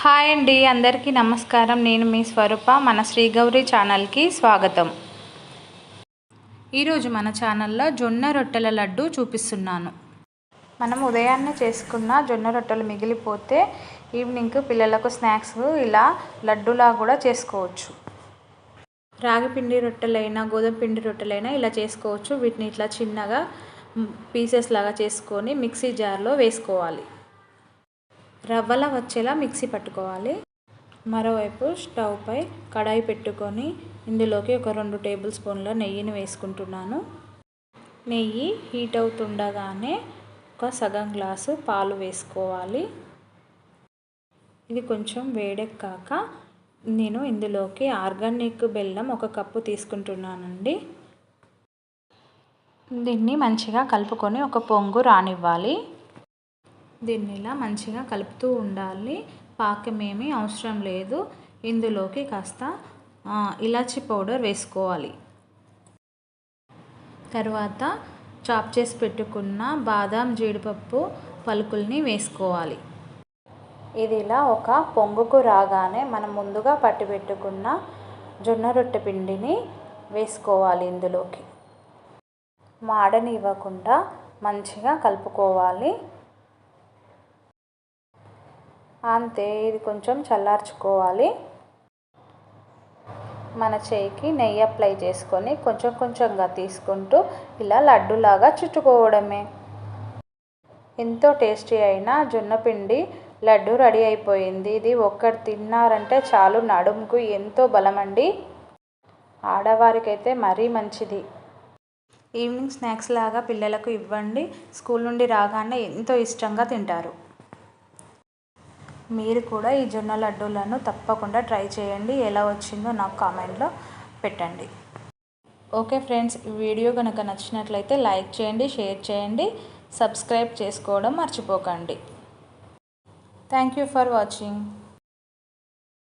Hi అండి అందరికీ నమస్కారం. నేను మీ స్వరూప. మన శ్రీగౌరి ఛానల్కి స్వాగతం. ఈరోజు మన ఛానల్లో జొన్న రొట్టెల లడ్డు చూపిస్తున్నాను. మనం ఉదయాన్నే చేసుకున్న జొన్న రొట్టెలు మిగిలిపోతే ఈవినింగ్ పిల్లలకు స్నాక్స్ ఇలా లడ్డులా కూడా చేసుకోవచ్చు. రాగి పిండి రొట్టెలైనా గోధుమ పిండి రొట్టెలైనా ఇలా చేసుకోవచ్చు. వీటిని ఇట్లా చిన్నగా పీసెస్ లాగా చేసుకొని మిక్సీ జార్లో వేసుకోవాలి. రవ్వలా వచ్చేలా మిక్సీ పట్టుకోవాలి. మరోవైపు స్టవ్ పై కడాయి పెట్టుకొని ఇందులోకి ఒక రెండు టేబుల్ స్పూన్ల నెయ్యిని వేసుకుంటున్నాను. నెయ్యి హీట్ అవుతుండగానే ఒక సగం గ్లాసు పాలు వేసుకోవాలి. ఇది కొంచెం వేడెక్కాక నేను ఇందులోకి ఆర్గానిక్ బెల్లం ఒక కప్పు తీసుకుంటున్నానండి. దీన్ని మంచిగా కలుపుకొని ఒక పొంగు రానివ్వాలి. దీన్ని ఇలా మంచిగా కలుపుతూ ఉండాలి. పాకమేమీ అవసరం లేదు. ఇందులోకి కాస్త ఇలాచి పౌడర్ వేసుకోవాలి. తర్వాత చాప్ చేసి పెట్టుకున్న బాదాం జీడిపప్పు పలుకుల్ని వేసుకోవాలి. ఇది ఇలా ఒక పొంగుకు రాగానే మనం ముందుగా పట్టి పెట్టుకున్న జొన్న రొట్టె పిండిని వేసుకోవాలి ఇందులోకి. మాడని ఇవ్వకుండా మంచిగా కలుపుకోవాలి. అంతే ఇది కొంచెం చల్లార్చుకోవాలి. మన చేయికి నెయ్యి అప్లై చేసుకొని కొంచెం కొంచెంగా తీసుకుంటూ ఇలా లడ్డులాగా చుట్టుకోవడమే. ఎంతో టేస్టీ అయిన జొన్నపిండి లడ్డు రెడీ అయిపోయింది. ఇది ఒక్కటి తిన్నారంటే చాలు నడుముకు ఎంతో బలమండి. ఆడవారికైతే మరీ మంచిది. ఈవినింగ్ స్నాక్స్ లాగా పిల్లలకు ఇవ్వండి. స్కూల్ నుండి రాగానే ఎంతో ఇష్టంగా తింటారు. మీరు కూడా ఈ జొన్న లడ్డూలను తప్పకుండా ట్రై చేయండి. ఎలా వచ్చిందో నాకు కామెంట్లో పెట్టండి. ఓకే ఫ్రెండ్స్ ఈ వీడియో కనుక నచ్చినట్లయితే లైక్ చేయండి షేర్ చేయండి సబ్స్క్రైబ్ చేసుకోవడం మర్చిపోకండి. Thank you for watching.